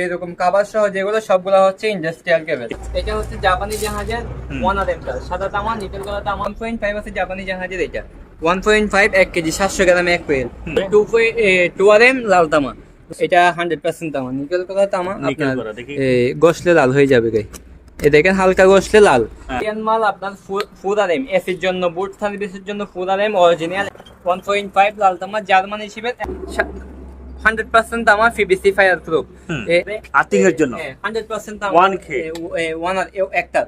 এইরকম কাবার সহ যেগুলো সবগুলো হচ্ছে ইন্ডাস্ট্রিয়াল কেবল এটা হচ্ছে জাপানি জাহাজের। ওয়ান আর এমটা সাদা তামা নিকেল করা তামা ওয়ান পয়েন্ট ফাইভ আছে জাপানি জাহাজের এটা। ওয়ান পয়েন্ট ফাইভ এক কেজি সাতশো গ্রামে এক coil two point two R M লাল তামা এটা হান্ড্রেড পার্সেন্ট তামা নিকেল করা তামা আপনার গসলে লাল হয়ে যাবে গাই। এ দেখেন হালকা গসলে লাল। ইন্ডিয়ান মাল আপনার ফুড আর এম এসির জন্য বুট সার্ভিসের জন্য food R M original one point five লাল তামা জার্মান হিসেবে। হান্ড্রেড পার্সেন্ট তামা ফায়ার জন্য। হান্ড্রেড পার্সেন্ট ওয়ান ওয়ান একটা।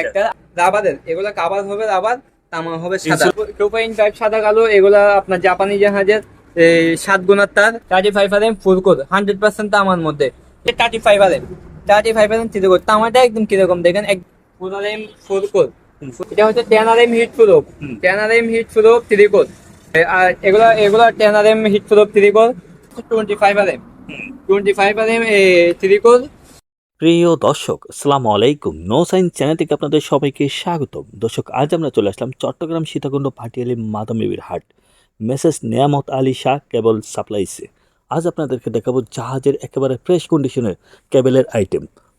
একটা রাবারের এগুলো কাবার হবে রাবার তামা হবে সাদা। টু পয়েন্ট ফাইভ সাদা কালো এগুলা আপনার জাপানি জাহাজের সাত গুণার তার। Thirty five R M full core hundred percent তামার মধ্যে। Thirty five R M thirty five R M three core তামাটা একদম কীরকম দেখেন এক ফোর আর এম কোর এটা হচ্ছে ten R M heat flop ten R M heat flop three core আর এগুলা এগুলা ten R M heat flop three core প্রিয় দর্শক সালাম আলাইকুম। নো সাইন চ্যানেল থেকে আপনাদের সবাইকে স্বাগত দর্শক, আজ আমরা চলে আসলাম চট্টগ্রাম সীতাকুণ্ড পাটিয়ালি মাধবীর হাট। মেসেজ নিয়ামত আলী শাহ কেবল সাপ্লাইসে আজ আপনাদেরকে দেখাবো জাহাজের একেবারে ফ্রেশ কন্ডিশনের কেবলের আইটেম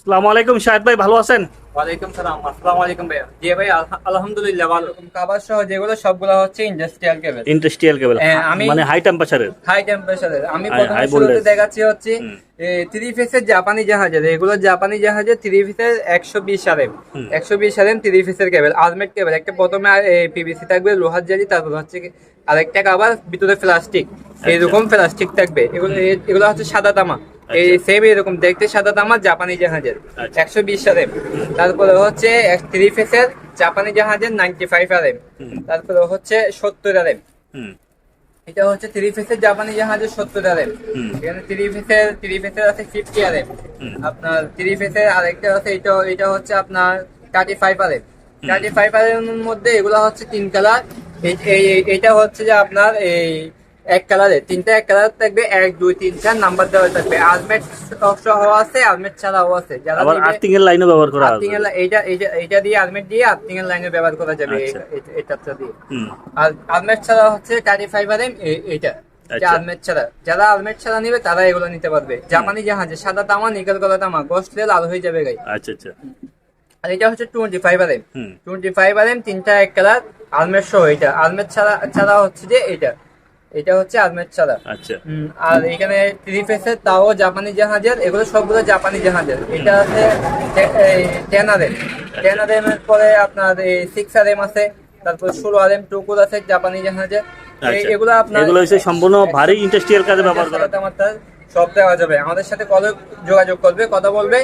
আসসালামু আলাইকুম শাহেদ ভাই ভালো আছেন? ওয়ালাইকুম সালাম আসসালামু আলাইকুম ভাইয়া। জি ভাই আলহামদুলিল্লাহ ভালো। কাবার সহ যেগুলো সবগুলো হচ্ছে ইন্ডাস্ট্রিয়াল কেবল ইন্ডাস্ট্রিয়াল কেবল আমি- মানে হাই টেম্পারেচারের হাই টেম্পারেচারের আমি প্রথমে শুরুতে দেখাচ্ছি হচ্ছে থ্রি ফেসের জাপানি জাহাজের এগুলো জাপানি জাহাজের থ্রি ফেসের একশো বিশ আরএম হুম। একশো বিশ আরএম থ্রি ফেসের কেবল আলমেট কেবল একটা প্রথমে পিভিসি থাকবে লোহার জালি তারপর হচ্ছে আরেকটা আবার ভিতরে প্লাস্টিক। এইরকম প্লাস্টিক থাকবে। এগুলো এগুলো হচ্ছে সাদা তামা। এই সেম এরকম দেখতে সাদা তামা জাপানি জাহাজের। আচ্ছা। একশো বিশ আরএম তারপরে হচ্ছে থ্রি ফেসের জাপানি জাহাজের নাইনটি ফাইভ আরএম হুম। তারপরে হচ্ছে সত্তর আরএম হুম। এটা হচ্ছে থ্রি ফেসের জাপানি জাহাজের সত্তর আরএম হুম। এখানে থ্রি ফেসের থ্রি ফেসের আছে ফিফটি আরএম হুম। আপনার থ্রি ফেসের আরেকটা আছে এটা এটা হচ্ছে আপনার thirty five RM thirty five RM মধ্যে এগুলো হচ্ছে তিন কালার এটা হচ্ছে যে আপনার এই এক কালারের তিনটা এক কালার থাকবে এক দুই তিন চার নাম্বার দেওয়া থাকবে। আলমেট সহ আছে আলমেট ছাড়াও আছে। যারা আবার আর্থিং এর লাইনও ব্যবহার করা আর্থিং এর এইটা এইটা এইটা দিয়ে আলমেট দিয়ে আর্থিং এর লাইনে ব্যবহার করা যাবে আচ্ছা। এটা- দিয়ে। আর আলমেট ছাড়া হচ্ছে থার্টি ফাইভ আর এম এইটা আচ্ছা। আলমেট ছাড়া। যারা আলমেট ছাড়া নিবে তারা এগুলো নিতে পারবে। জাপানি জাহাজে সাদা তামা নিকেল কলা তামা গোস্টে লাল হয়ে যাবে গাই আচ্ছা আচ্ছা। আর এটা হচ্ছে twenty five R M twenty five R M তিনটা এক কালার আলমেট সহ এটা আলমেট ছাড়া ছাড়া হচ্ছে যে এটা এটা হচ্ছে আলমেট ছাড়া আচ্ছা। আর এখানে থ্রি ফেসের তাও জাপানি জাহাজের এগুলো সবগুলো জাপানি জাহাজের। এটা আছে ten R M ten R M এর পরে আপনার সিক্স আর এম আছে তারপর ষোলো আর এম টুকুর আছে জাপানি জাহাজের। আচ্ছা। এগুলো আপনার এগুলো হচ্ছে সম্পূর্ণ ভারী ইন্ডাস্ট্রিয়াল কাজে ব্যবহার করা। তার সব দেওয়া যাবে। আমাদের সাথে কল যোগাযোগ করবে কথা বলবে।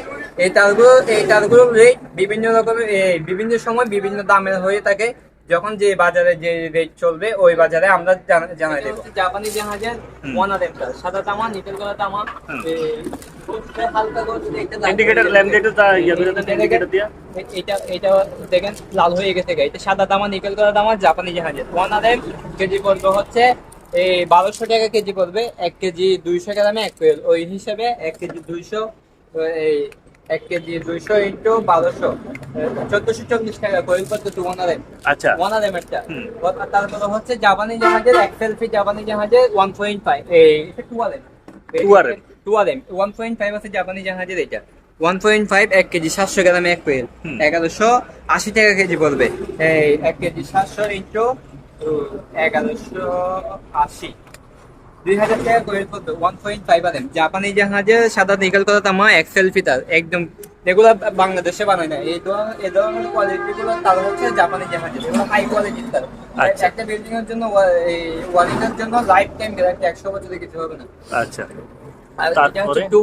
এই তারগুলো এই তারগুলোর রেট বিভিন্ন রকমের বিভিন্ন সময় বিভিন্ন দামের হয়ে থাকে। যখন যে বাজারে যে রেট চলবে ওই বাজারে আমরা জানা- জানাই দেবো। জাপানি জাহাজের হুম। ওয়ান সাদা তামা ইন্ডিকেটর ল্যামিনেটর তা এটা ইন্ডিকেটর দিয়া। এটা এটা দেখেন লাল হয়ে গেছে এটা সাদা তামা নিকেল করা তামা জাপানি জাহাজের। কেজি পড়বে হচ্ছে এই বারোশো টাকা কেজি পড়বে। এক কেজি দুইশো গ্রামে এক কোয়েল ওই হিসেবে এক কেজি দুইশো এই এক কেজি দুইশো ইন্টু বারোশো। চোদ্দশো চল্লিশ টাকা কোয়েল পড়তে ওয়ান আর এম আচ্ছা। ওয়ান আর এম একটা। তারপরে হচ্ছে জাপানি জাহাজের এক সেলফি জাপানি জাহাজের ওয়ান পয়েন্ট ফাইভ এই two R M 2RM two R M one point five আছে জাপানি জাহাজের এটা। ওয়ান পয়েন্ট ফাইভ এক কেজি সাতশো গ্রামে এক কোয়েল এগারোশো আশি টাকা কেজি পড়বে। এই এক কেজি সাতশো ইন্টু এগারোশো আশি। দুই হাজার টাকা কোয়েল পড়বে one point five R M জাপানি জাহাজে সাদা নিকেল করা তামা এক্সেল ফিতার একদম। এগুলো বাংলাদেশে বানায় না। এই ধরনের এই ধরনের কোয়ালিটি গুলো তার হচ্ছে জাপানি এগুলো হাই কোয়ালিটির তার। আচ্ছা। একটা বিল্ডিং এর জন্য ওয়া- ওয়ারিং এর জন্য লাইফ টাইম গ্যারান্টি একশো বছরের কিছু হবে না। আচ্ছা। আর এটা? হচ্ছে টু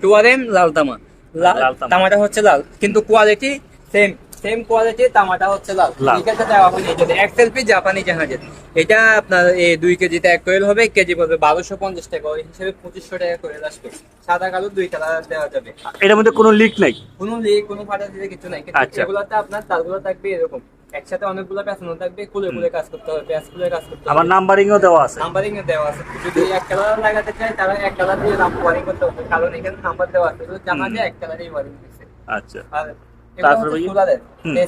টু আর এম লাল তামা। লাল তামাটা হচ্ছে লাল। কিন্তু কোয়ালিটি সেম সেম কোয়ালিটি তামাটা হচ্ছে লাল। নিকেলটা দেওয়া হয়নি যদি এক্সএলপি জাপানি জাহাজের। এটা আপনার এই দুই কেজিতে এক কোয়েল হবে কেজি পড়বে বারোশো পঞ্চাশ টাকা। ওই হিসেবে পঁচিশশো টাকা কোয়েল আসবে সাদা কালো দুই কালার দেওয়া যাবে। এটার মধ্যে কোনো লিক নাই? কোনো লিক কোনো ফাটা দিতে কিছু নাই। কিন্তু আচ্ছা। এগুলোতে আপনার তারগুলো থাকবে এরকম। একসাথে অনেকগুলো পেছানো থাকবে খুলে খুলে কাজ করতে হবে প্যাচ খুলে কাজ করতে আবার হবে। নাম্বারিংও দেওয়া আছে। নাম্বারিং এ দেওয়া আছে। যদি এক কালার লাগাতে চায় তারা এক কালার দিয়ে নাম্বারিং করতে হবে। কারণ এখানে নাম্বার দেওয়া আছে। জানা যায় এক কালারই ওয়ারিং আচ্ছা। আর তারপরে তারপরে সোলারের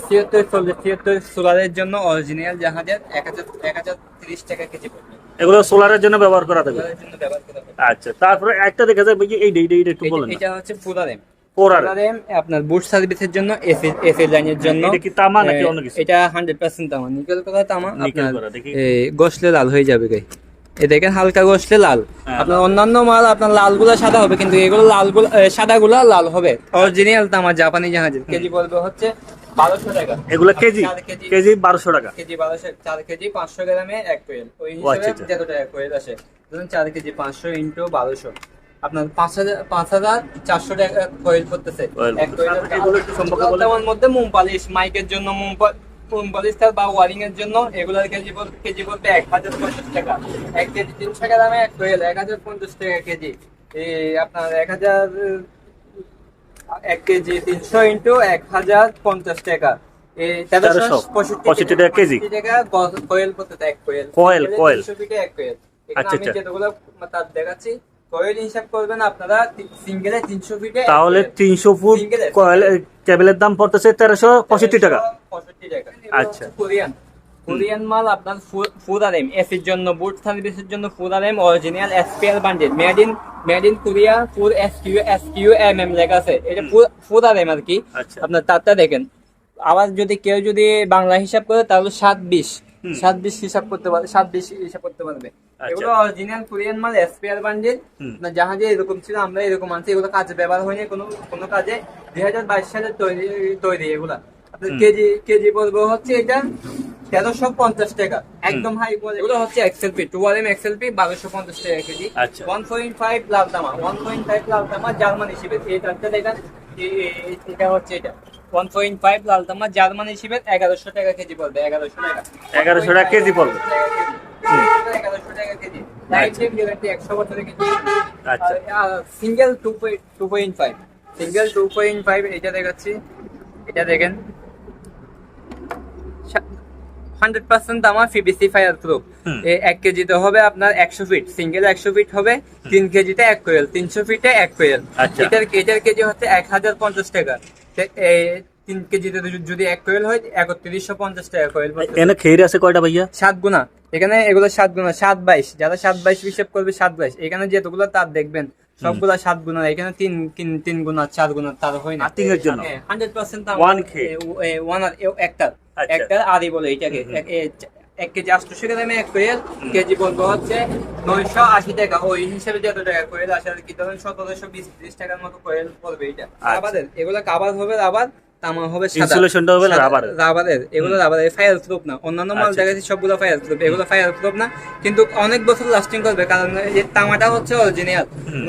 ছিয়াত্তর ছিয়াত্তর সোলারের জন্য অরিজিনাল জাহাজের এক হাজার এক হাজার তিরিশ টাকা কেজি পড়বে। এগুলো সোলারের জন্য ব্যবহার করা আচ্ছা তারপরে একটা দেখা যায় এই এইটা এইটা একটু বলেন এটা হচ্ছে আপনার বুট সার্ভিসের জন্য লাইনের জন্য। এটা কি তামা নাকি অন্য কিছু? এটা হান্ড্রেড পার্সেন্ট তামা। নিকেল করা তামা? নিকেল আপনার করা, দেখি। এই, গসলে লাল হয়ে যাবে গাই। এ দেখেন হালকা গসলে লাল। হ্যাঁ, আপনার অন্যান্য মাল আপনার লালগুলা সাদা হবে কিন্তু এগুলো লালগুলো সাদা গুলা লাল হবে। অরিজিনাল তামা জাপানি জাহাজের। কেজি বলবে হচ্ছে বারোশো টাকা। এগুলো কেজি? বারোশো টাকা? কেজি বারোশো চার কেজি পাঁচশো গ্রামে এক কোয়েল। ওই আচ্ছা, হিসেবে আচ্ছা। টাকা কোয়েল আসে। ধরুন চার কেজি পাঁচশো ইন্টু বারোশো। আপনার পাঁচ হাজার পাঁচ হাজার চারশো টাকা কোয়েল করতেছে কোয়েল এক। তেমন মধ্যে মোম পালিশ মাইকের জন্য মোম পা- মোম পালিশ থাক বা ওয়ারিং এর জন্য এগুলোর কেজি বল- কেজি বলতে এক হাজার পঞ্চাশ টাকা এক কেজি তিনশো গ্রামে এক কোয়েল এক হাজার পঞ্চাশ টাকা কেজি এই আপনার এক হাজার এক কেজি তিনশো ইন্টু এক হাজার পঞ্চাশ টাকা তেরোশো পঁয়ষট্টি টাকা কেজি। টাকা কোয়েল করতে এক কোয়েল কোয়েল, কোয়েল। আচ্ছা, আচ্ছা। তার দেখাচ্ছি কোয়েল হিসাব করবেন আপনারা সিঙ্গেলে তিনশো ফিটে তাহলে কোয়েল। তিনশো ফুট Single এর- কয়েল কেবলের দাম পড়তেছে তেরোশো পঁয়ষট্টি টাকা পঁয়ষট্টি টাকা আচ্ছা। কোরিয়ান কোরিয়ান মাল আপনার ফুড আরএম এসির জন্য বুট সার্ভিসের জন্য food RM original SPL bundle made in made in Korea food SQ SQ M M লেখা আছে এটা ফুড আরএম আর কি আচ্ছা। আপনার তারটা দেখেন আবার যদি কেউ যদি বাংলা হিসাব করে তাহলে সাত বিশ। সাত বিশ হিসাব করতে পারবে সাত বিশ হিসাব করতে পারবে। আচ্ছা। এগুলো অরিজিনাল কোরিয়ান মাল এসপিআর বান্ডেল। না জাহাজে এরকম ছিল আমরা এরকম আনছি। এগুলো কাজে ব্যবহার হয়নি কোনো কোনো কাজে। দুই হাজার বাইশ সালে তৈরি তৈরি এগুলা। কেজি কেজি পড়বে হচ্ছে এটা তেরোশো পঞ্চাশ টাকা। একদম হাই কোয়ালিটি এগুলো হচ্ছে XLPE two R M XLPE বারোশো পঞ্চাশ টাকা কেজি। ওয়ান পয়েন্ট ফাইভ লাভ দামা ওয়ান পয়েন্ট ফাইভ লাভ দামা জার্মান হিসেবে। এই চারটে দেখেন এ- এ- এটা হচ্ছে এটা। ওয়ান পয়েন্ট ফাইভ লাল দামা জার্মান হিসেবে এগারোশো টাকা কেজি পড়বে এগারোশো টাকা। 1100 টাকা কেজি পড়বে। এগারোশো টাকা কেজি। লাইফ টাইম গ্যারান্টি একশো বছরের কেজি। আচ্ছা। Single two point two point five single two point five এটা দেখাচ্ছি। এটা দেখেন। হান্ড্রেড পার্সেন্ট আমার পিবিসি ফায়ার প্রুফ এক কেজিতে হবে আপনার একশো ফিট সিঙ্গেল একশো ফিট হবে তিন কেজিতে এক কোয়েল তিনশো ফিটে এক কোয়েল আচ্ছা। এটার এটার কেজি হচ্ছে এক হাজার পঞ্চাশ টাকা। তিন কেজিতে যদি- এক কোয়েল হয় একত্রিশশো পঞ্চাশ টাকা কোয়েল। এনে খেয়ে আছে কয়টা ভাইয়া? সাত গুণা। এখানে এগুলো সাত গুণা সাত বাইশ। যারা সাত বাইশ হিসেব করবে সাত বাইশ। এখানে যেগুলো তার দেখবেন সবগুলা সাত গুণা। এখানে তিন তিন তিন গুণা চার গুণা তার হয় না। এর জন্য? Hundred percent One K। One আর একটা আচ্ছা। একটা আদি বলে এটাকে। এক- কেজি আটশো গ্রামে এক কোয়েল কেজি বলব হচ্ছে নয়শো আশি টাকা। ওই হিসেবে যত টাকা কোয়েল আসে আর কি ধরেন সতেরোশো বিশ ত্রিশ টাকার মতো কোয়েল পড়বে এটা। আবার এগুলো কাবার হবে আবার তামা হবে সাদা। Insulation টা হবে সাদা- রাবারের। এগুলো রাবারের ফায়ার প্রুফ না। অন্যান্য মাল আচ্ছা। দেখাচ্ছি সবগুলো ফায়ার প্রুফ এগুলো ফায়ার প্রুফ না। কিন্তু অনেক বছর লাস্টিং করবে। কারণ এই তামাটা হচ্ছে অরিজিনাল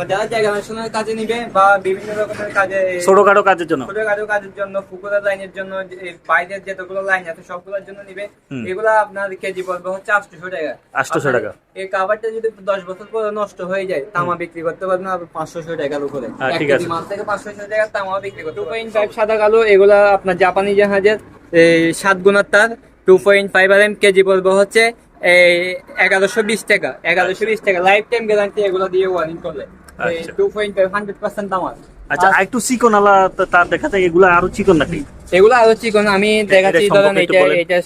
যারা জায়গা মেশিনের কাজে নিবে বা বিভিন্ন রকমের কাজে ছোটখাটো কাজের জন্য। ছোটখাটো কাজের জন্য পুকুরের লাইনের জন্য বাইরের যতগুলো লাইন আছে সবগুলোর জন্য নিবে। এগুলো আপনার কেজি পড়বে হচ্ছে আটশোশো টাকা। 800 টাকা। এই কাভারটা যদি দশ বছর পরে নষ্ট হয়ে যায় তামা বিক্রি করতে পারবেন আর পাঁচশোশো টাকার উপরে হ্যাঁ, ঠিক আছে। মাল থেকে পাঁচশোশো টাকা তামা বিক্রি করতে টু পয়েন্ট ফাইভ সাদা কালো এগুলা আপনার জাপানি জাহাজের সাত গুণার তার two point five R M KG পড়বে হচ্ছে এই এগারোশো বিশ টাকা এগারোশো বিশ টাকা। লাইফ টাইম গ্যারান্টি এগুলো দিয়ে ওয়ারিং করলে। Two point five hundred percent তামার আচ্ছা আর একটু চিকন আলা তার দেখা যায় এগুলো আরও চিকন নাকি? এগুলো আরও চিকন আমি দেখাচ্ছি এটা ধরেন এটা এটা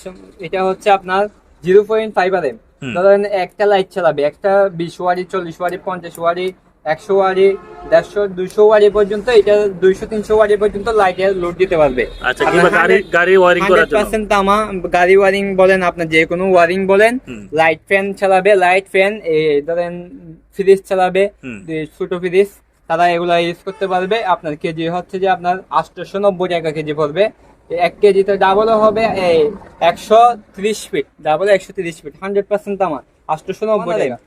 এটা হচ্ছে আপনার zero point five R M. ধরেন একটা লাইট চালাবে একটা বিশ ওয়ারি চল্লিশ ওয়ারি পঞ্চাশ ওয়ারি একশো ওয়ারি দেড়শো দুইশো ওয়ারি পর্যন্ত এটা দুইশো তিনশো ওয়ারি পর্যন্ত লাইটের লোড দিতে পারবে। আচ্ছা গাড়ি গাড়ি ওয়ারিং করার জন্য। তামা গাড়ি ওয়ারিং বলেন আপনার যে কোনো ওয়ারিং বলেন লাইট ফ্যান চালাবে লাইট ফ্যান ধরেন ফ্রিজ চালাবে ছোট ফ্রিজ তারা এগুলা ইউজ করতে পারবে। আপনার কেজি হচ্ছে যে আপনার আটশোশো নব্বই টাকা কেজি পড়বে। এক কেজিতে ডাবলও হবে এই একশো ত্রিশ ফিট ডাবল একশো ত্রিশ ফিট হান্ড্রেড পার্সেন্ট তামা আটশোশো নব্বই টাকা।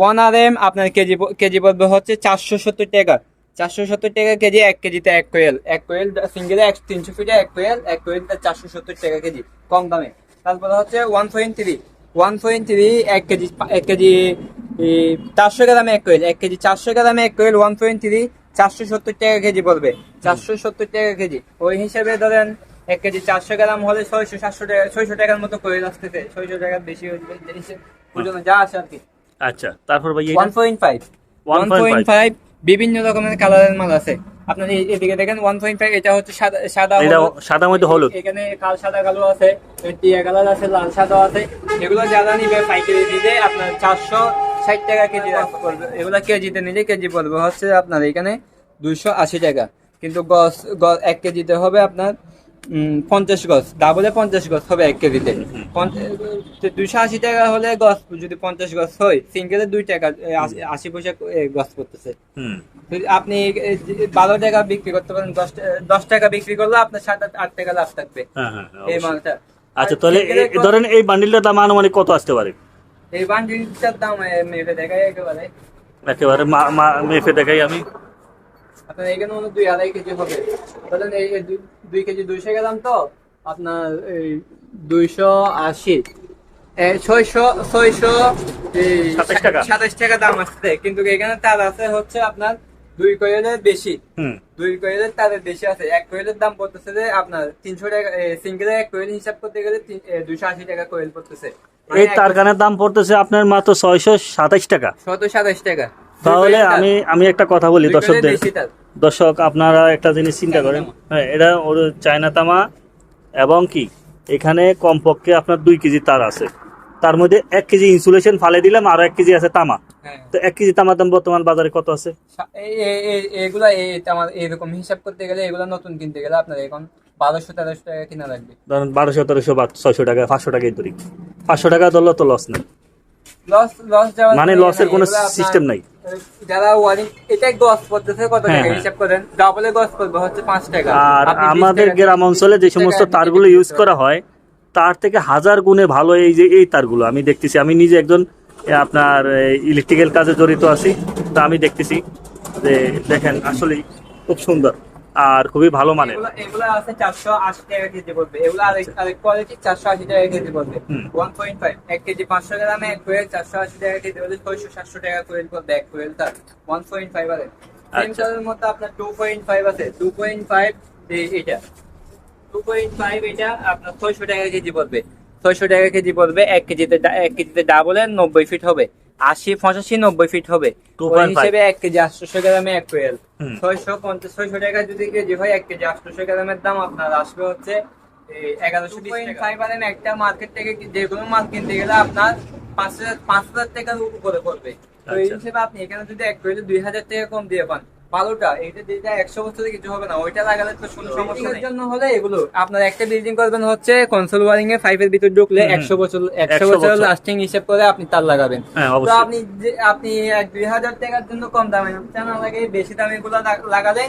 ওয়ান আর এম আপনার কেজি কেজি পড়বে হচ্ছে চারশো সত্তর টাকা। চারশো সত্তর টাকা কেজি এক কেজিতে এক কোয়েল। এক কোয়েল সিঙ্গেলে এক তিনশো ফিটে এক কোয়েল এক কোয়েল চারশো সত্তর টাকা কেজি কম দামে। তারপরে হচ্ছে one point three one point three এক কেজি এক কেজি চারশো গ্রামে এক কোয়েল এক কেজি চারশো গ্রামে এক কোয়েল ওয়ান পয়েন্ট থ্রি চারশো সত্তর টাকা কেজি পড়বে। চারশো সত্তর টাকা কেজি। ওই হিসেবে ধরেন এক কেজি চারশো গ্রাম হলে ছয়শো সাতশো টাকা ছয়শো টাকার মতো কোয়েল আসতেছে। ছয়শো টাকার বেশি হচ্ছে জিনিসের ওজনে যা আসে আর কি। আচ্ছা তারপর ভাই one point five. One point five. বিভিন্ন রকমের কালারের মাল আছে। আপনার এদিকে দেখেন ওয়ান পয়েন্ট ফাইভ এটা হচ্ছে সাদা সাদা সাদা মধ্যে হলুদ। এখানে কাল সাদা কালো আছে টিয়া কালার আছে লাল সাদা আছে। এগুলো যারা নিবে পাইকারি দিতে আপনার চারশো ষাট টাকা কেজি রাখতে পড়বে এগুলো কেজিতে নিলে কেজি পড়বে হচ্ছে আপনার এখানে দুইশো আশি টাকা। কিন্তু গছ গ- এক কেজিতে হবে আপনার পঞ্চাশ গছ ডাবলে পঞ্চাশ গছ হবে এক কেজিতে। দুইশো আশি টাকা হলে গছ যদি পঞ্চাশ গছ হয় সিঙ্গেলে দুই টাকা আশি- পয়সা গছ পড়তেছে। যদি আপনি বারো টাকা বিক্রি করতে পারেন দশ টাকা বিক্রি করলে আপনার সাত আট টাকা লাভ থাকবে। হ্যাঁ হ্যাঁ হ্যাঁ, এই মালটা। আচ্ছা তাহলে ধরেন এই বান্ডিলটার দাম আনুমানিক কত আসতে পারে? এই বান্ডিলটার দাম মেপে দেখায় একেবারে। একেবারে মেপে দেখাই আমি। আপনার এখানে মনে দুই আড়াই কেজি হবে। বলেন এই এই দুই- কেজি দুইশো গ্রাম তো আপনার এই দুইশো আশি। ছয়শো ছয়শো সাতাশ টাকা। দাম আসছে কিন্তু এখানে তার আছে হচ্ছে আপনার দুই কোয়েলের বেশি। দুই কোয়েলের তাদের বেশি আছে। এক কোয়েলের দাম পড়তেছে যে আপনার তিনশো টাকা সিঙ্গেলের এক কোয়েল হিসাব করতে গেলে দুইশো আশি টাকা কোয়েল পড়তেছে। এই তারকানের দাম পড়তেছে আপনার মাত্র ছয়শো সাতাশ টাকা। শত সাতাশ টাকা। তাহলে আমি আমি একটা কথা বলি দর্শকদের। দর্শক আপনারা একটা জিনিস চিন্তা করেন। হ্যাঁ এটা ওর চায়না তামা এবং কি? এখানে কমপক্ষে আপনার দুই কেজি তার আছে। তার মধ্যে এক কেজি ইনসুলেশন ফালে দিলাম আর এক কেজি আছে তামা। হ্যাঁ। তো এক কেজি তামার দাম বর্তমান বাজারে কত আছে? এই এই- এই- এগুলা এরকম হিসাব করতে গেলে এগুলা নতুন কিনতে গেলে আপনার এখন বারোশো তেরোশো টাকা কিনা লাগবে। ধরেন বারোশো তেরোশো বা ছয়শো টাকা পাঁচশো টাকাই ধরি পাঁচশো টাকা ধরলে তো লস নেই। লস লস মানে লসের। কোনো আপনার, system নাই। আহ, যারা ওয়ারিং এটা গস পড়তেছে কত হ্যাঁ, টাকা হ্যাঁ। হিসাব করেন? ডাবলে গস পড়বে হচ্ছে পাঁচ টাকা। আর আমাদের গ্রাম অঞ্চলে যে সমস্ত তারগুলো ইউজ করা হয় তার থেকে হাজার গুণে ভালো এই যে এই তারগুলো। আমি দেখতেছি আমি নিজে একজন আপনার ইলেকট্রিক্যাল কাজে জড়িত আছি। তা আমি দেখতেছি যে দেখেন আসলে খুব সুন্দর। আর খুবই ভালো মানে এগুলা এগুলা আছে চারশো আশি টাকা কেজি পড়বে। এগুলো আরেক আরেক কোয়ালিটি চারশো আশি টাকা কেজি পড়বে। হুম। ওয়ান পয়েন্ট ফাইভ এক কেজি পাঁচশো গ্রামে এক কোয়েল চারশো আশি টাকা কেজি হলে ছয়শো টাকা কোয়েল পড়বে এক কোয়েল তার। আচ্ছা। মধ্যে আপনার টু পয়েন্ট ফাইভ আছে। টু পয়েন্ট ফাইভ এটা আপনার ছয়শো টাকা কেজি পড়বে। ছয়শো টাকা কেজি পড়বে। এক কেজিতে এক কেজিতে ডাবলে নব্বই ফিট হবে। আশি পঁচাশি নব্বই ফিট হবে। ওই হিসেবে এক কেজি আটশোশো গ্রামে এক কোয়েল ছয়শো পঞ্চাশ ছয়শো টাকা যদি কেজি হয় এক কেজি আটশোশো গ্রামের দাম আপনার আসবে হচ্ছে এগারোশো ফাইভ আর একটা মার্কেট থেকে যে কোনো মাল কিনতে গেলে আপনার পাঁচ হাজার পাঁচ হাজার টাকার উপরে পড়বে। তো এই আচ্ছা। হিসেবে আপনি এখানে যদি এক কোয়েলে দুই হাজার টাকা কম দিয়ে পান ভালোটা এইটা যেটা একশো বছরে কিছু হবে না ওইটা লাগালে তো কোনো সমস্যা নেই। জন্য হলে এগুলো আপনার একটা বিল্ডিং করবেন হচ্ছে কনসোল ওয়ারিং এ ফাইভ এর ভিতর ঢুকলে একশো বছর একশো বছর। লাস্টিং হিসেব করে আপনি তার লাগাবেন। হ্যাঁ তো আপনি আপনি দুই হাজার টাকার জন্য কম দামে না লাগে বেশি দামে গুলো লাগালে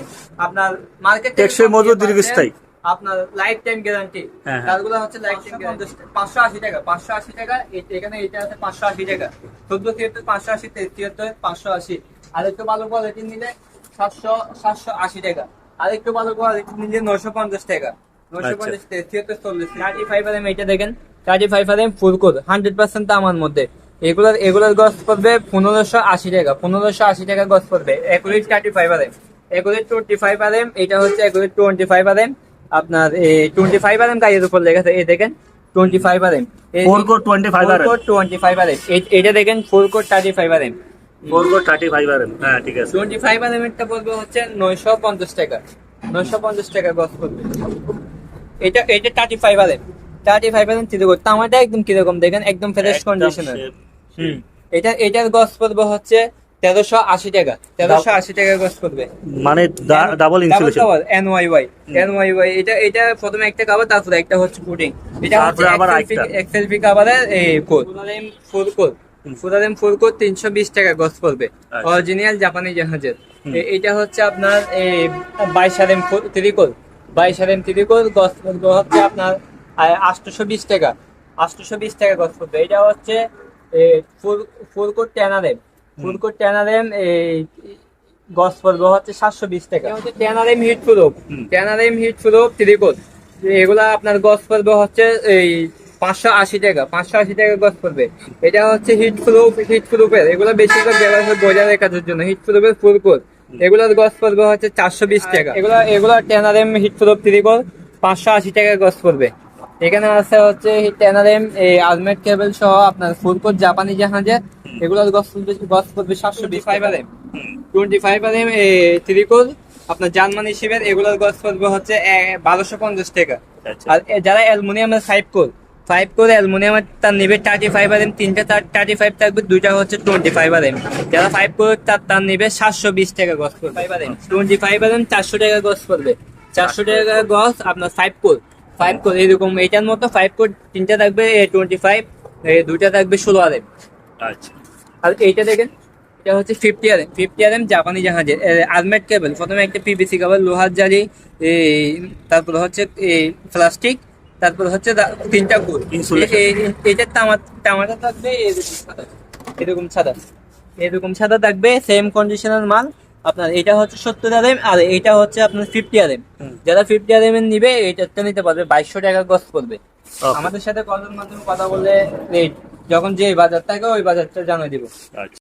আপনার মার্কেট টেকসই মজুদ দীর্ঘস্থায়ী। আপনার লাইফ টাইম গ্যারান্টি। তারগুলো হচ্ছে লাইফ টাইম গ্যারান্টি পাঁচশো আশি টাকা পাঁচশো আশি টাকা এখানে এটা আছে পাঁচশো আশি টাকা। চোদ্দ তিয়াত্তর পাঁচশো আশি তিয়াত্তর পাঁচশো আশি। আর একটু ভালো কোয়ালিটি নিলে সাতশো সাতশো আশি টাকা। আর একটু ভালো কোয়ালিটি নিলে নশো পঞ্চাশ টাকা। নশো আচ্ছা। পঞ্চাশ টাকা তিয়াত্তর চল্লিশ থার্টি ফাইভ আর এম এটা দেখেন thirty five R M full code hundred percent আমার মধ্যে। এগুলোর এগুলোর গছ পড়বে পনেরোশো আশি টাকা পনেরোশো আশি টাকা গছ পড়বে। Accurate thirty five R M accurate twenty five R M এটা হচ্ছে accurate twenty five R M আপনার টোয়েন্টি ফাইভ আর এম গাড়ির উপর লেখা আছে এই দেখেন twenty five R M four code twenty five R twenty five R M এটা দেখেন four code thirty five R M four thirty five R হ্যাঁ ঠিক আছে। টোয়েন্টি ফাইভ আর এম এরটা হচ্ছে নয়শো পঞ্চাশ টাকা। নয়শো পঞ্চাশ টাকা গছ পড়বে। এটা এটা thirty five R M thirty five R M কীরকম তামাটা একদম কীরকম দেখেন একদম ফ্রেশ একদম হুম। এটা এটার গছ পড়বে হচ্ছে তেরোশো আশি টাকা। তেরোশো আশি টাকা গছ পড়বে। মানে double insulation N Y Y N Y Y এটা এটা প্রথমে একটা কাবার তারপরে একটা হচ্ছে পুডিং এটা হচ্ছে আবার আরেকটা। এক্সেলফি এই code full code full RM full code তিনশো বিশ টাকা গছ পড়বে। আচ্ছা। অরিজিনাল জাপানি জাহাজের। এটা হচ্ছে আপনার এই বাইশ আর এম ত্রিকোল। বাইশ আর এম ত্রিকোল গছ পড়বে হচ্ছে আপনার আটশোশো বিশ টাকা। আটশোশো বিশ টাকা গছ পড়বে। এটা হচ্ছে full full code ten R M full code ten R M এই গস পড়বে হচ্ছে সাতশো বিশ টাকা। এটা হচ্ছে টেনারেম হিট হুম। টেনারেম হিট প্রুফ ত্রিকোণ এগুলা আপনার গস পড়বে হচ্ছে এই পাঁচশো আশি টাকা পাঁচশো আশি টাকা গস পড়বে। এটা হচ্ছে হিট প্রুফ হিট প্রুফের এগুলো বেশিরভাগ ব্যবহার হয় বজারের কাজের জন্য। হিট প্রুফের ফুল কোট এগুলোর গস পড়বে হচ্ছে চারশো বিশ টাকা। এগুলো এগুলো টেনারেম হিট প্রুফ ত্রিকোণ পাঁচশো আশি টাকা গস পড়বে। এখানে আছে হচ্ছে টেনারেম এই আলমেট কেবল সহ আপনার ফুল জাপানি জাহাজে। এগুলোর গস পড়বে গস পড়বে সাতশো বিশ fibre M twenty five R M ত্রিকোণ আপনার জার্মানি শিবের এগুলোর গস পড়বে হচ্ছে বারোশো পঞ্চাশ টাকা। আচ্ছা আর যারা অ্যালুমিনিয়ামের ফাইভ কোর ফাইভ কোর অ্যালুমিনিয়ামের তার নিবে থার্টি ফাইভ আর এম তিনটা থার্টি ফাইভ থাকবে দুইটা হচ্ছে টোয়েন্টি ফাইভ আর এম। যারা ফাইভ কোর তার তার নিবে সাতশো বিশ টাকা গস পড়বে five R M twenty five R M চারশো টাকা গস পড়বে চারশো টাকা গস আপনার ফাইভ কোর। ফাইভ কোর এরকম এটার মতো ফাইভ কোর তিনটা থাকবে টোয়েন্টি ফাইভ দুইটা থাকবে ষোলো আর এম। আচ্ছা। আর এইটা দেখেন এটা হচ্ছে fifty R M. Fifty R M জাপানি জাহাজের আলমেট কেবল প্রথমে একটা পিভিসি কেবল লোহার জালি তারপর হচ্ছে এই প্লাস্টিক তারপর হচ্ছে তিনটা তামা তামাটা থাকবে এরকম সাদা। এরকম সাদা। থাকবে সেম কন্ডিশনের মাল। আপনার এটা হচ্ছে সত্তর আর এম আর এটা হচ্ছে আপনার ফিফটি আর এম যারা ফিফটি আর এম এর নিবে এটা নিতে পারবে বাইশশো টাকা গছ পড়বে। আমাদের সাথে কলের মাধ্যমে কথা বললে এই যখন যে বাজার থাকে ওই বাজারটা জানিয়ে দিব। আচ্ছা।